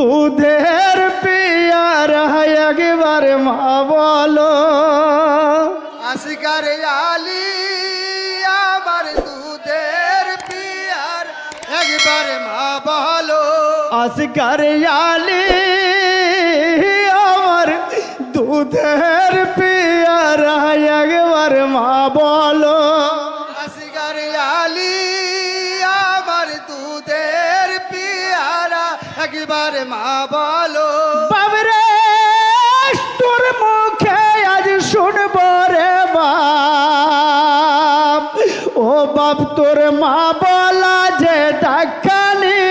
দুধের পিয়ার একবার মা বলো আসিকার আলী আমার দুধের পিয়ার একবার মা বলো আসকার আলী আমার দুধের পিয়ার একবার মা বলো একবার মা বলো। বাবরে তোর মুখে আজ শুনব রে বাপ ও বাপ তোর মা বলা যে ডাকানি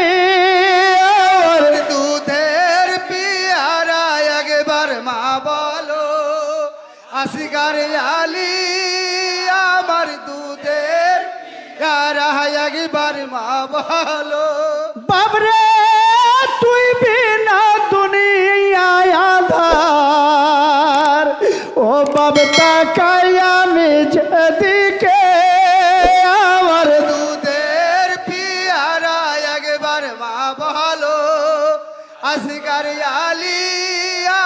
দুধের পিয়ারা একবার মা বলো। আসিকার আলী আমার দুধের পিয়ারা একবার মা বলো। বাবরে ও বাব তাকাই আমি যেদিকে আমার দুধের পিয়ারা একবার মা বলো আসিকার আলী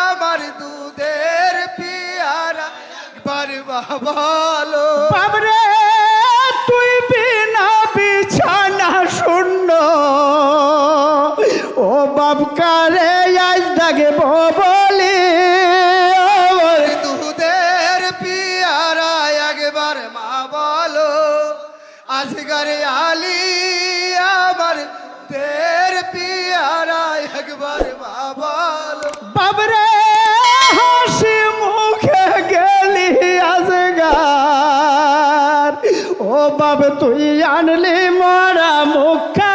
আমার দুধের পিয়ারা একবার মা বলো। বাবরে তুই বিনা বিছানা শূন্য। ও বাপ কারে আজ দেখব আসিকার আলী আমার দের পিয়ারা একবার বাবাল। বলো বাবরে হাসি মুখে গেলি আজগার। ও বাব, তুই আনলি মরা মুখানি